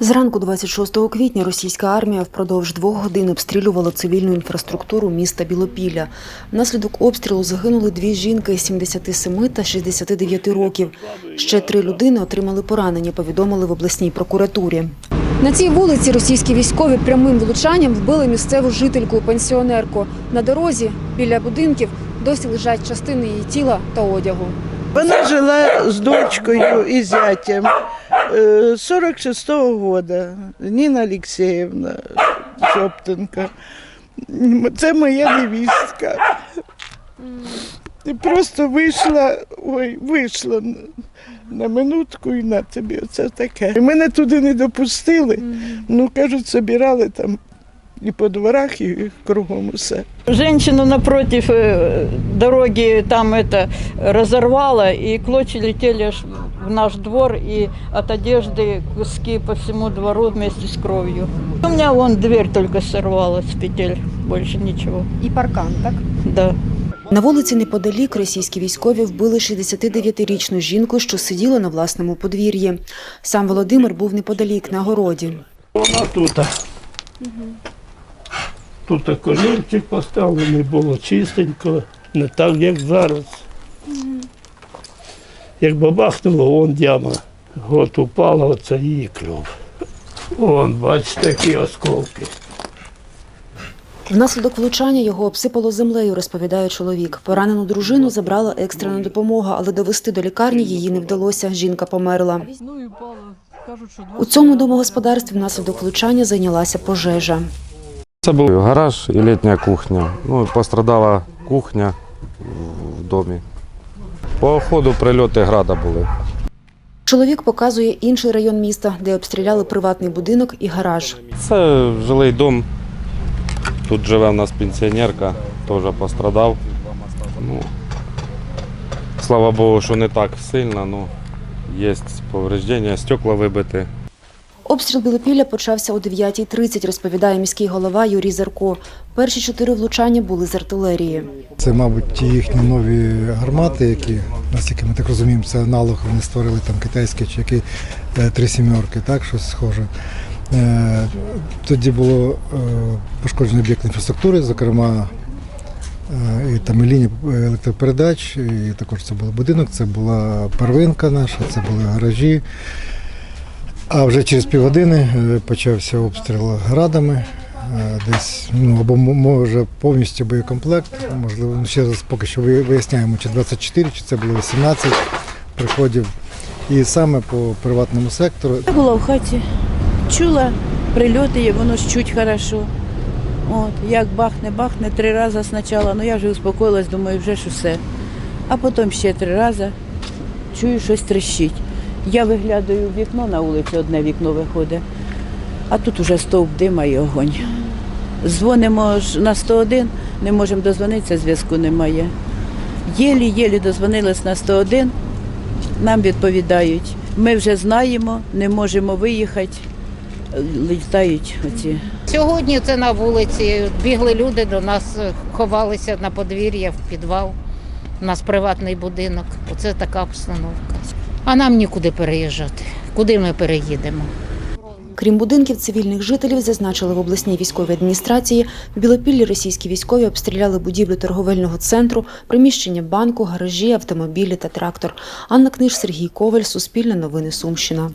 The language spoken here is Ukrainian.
Зранку 26 квітня російська армія впродовж двох годин обстрілювала цивільну інфраструктуру міста Білопілля. Внаслідок обстрілу загинули дві жінки 77 та 69 років. Ще три людини отримали поранення, повідомили в обласній прокуратурі. На цій вулиці російські військові прямим влучанням вбили місцеву жительку пенсіонерку. На дорозі біля будинків досі лежать частини її тіла та одягу. Вона жила з дочкою і зятем е, 46-го года. Ніна Олексіївна Шоптенко. Це моя невістка. І просто вийшла, ой, вийшла на- минутку і на тобі оце таке. І мене туди не допустили. Ну, кажуть, собирали там і по дворах, і кругом усе. Женщину напротив э, дороги там это разорвало, и клочья летели аж в наш двор, и от одежды куски по всему двору вместе с кровью. У меня вон дверь только сорвалась с петель, больше ничего. І паркан, так? Да. На вулиці неподалік російські військові вбили 69-річну жінку, що сиділа на власному подвір'ї. Сам Володимир був неподалік на городі. Вона тут. Тут колірчик поставлений, було чистенько, не так, як зараз. Як бабахнуло, вон яма. От упала, оце її кров. Вон, бачите, такі осколки. Внаслідок влучання його обсипало землею, розповідає чоловік. Поранену дружину забрала екстрена допомога, але довести до лікарні її не вдалося. Жінка померла. У цьому домогосподарстві внаслідок влучання зайнялася пожежа. Це був гараж і літня кухня. Ну, пострадала кухня в домі. По ходу прильоти града були. Чоловік показує інший район міста, де обстріляли приватний будинок і гараж. Це жилий дом. Тут живе в нас пенсіонерка, теж пострадав. Ну, слава Богу, що не так сильно, ну, є повреждення, стекла вибиті. Обстріл Білопілля почався о 9.30, розповідає міський голова Юрій Зерко. Перші чотири влучання були з артилерії. Це, мабуть, ті їхні нові гармати, які, наскільки ми так розуміємо, це аналог, вони створили там китайські чи які е, три сімерки, так, щось схоже. Е, Тоді було е, пошкоджено об'єкт інфраструктури, зокрема, і там і лінії електропередач, і також це був будинок, це була первинка наша, це були гаражі. А вже через півгодини е, почався обстріл градами. Е, Десь ну або може повністю боєкомплект. Можливо, ну, ще раз поки що виясняємо, чи 24, чи це було 18 приходів. І саме по приватному сектору Я була в хаті, чула прильоти, воно ж чуть хорошо. От, як бахне, бахне три рази спочатку, ну я вже успокоїлась, думаю, вже ж усе. А потім ще три рази чую, щось трещить. Я виглядаю в вікно на вулиці, одне вікно виходить, а тут уже стовп дима і огонь. Дзвонимо ж на 101, не можемо дозвонитися, зв'язку немає. Єлі-єлі дозвонились на 101, нам відповідають, ми вже знаємо, не можемо виїхати. Літають оці. Сьогодні це на вулиці. Бігли люди до нас, ховалися на подвір'я, в підвал. У нас приватний будинок. Оце така обстановка. А нам нікуди переїжджати. Куди ми переїдемо? Крім будинків цивільних жителів, зазначили в обласній військовій адміністрації, в Білопіллі російські військові обстріляли будівлю торговельного центру, приміщення банку, гаражі, автомобілі та трактор. Анна Книж, Сергій Коваль, Суспільне новини Сумщина.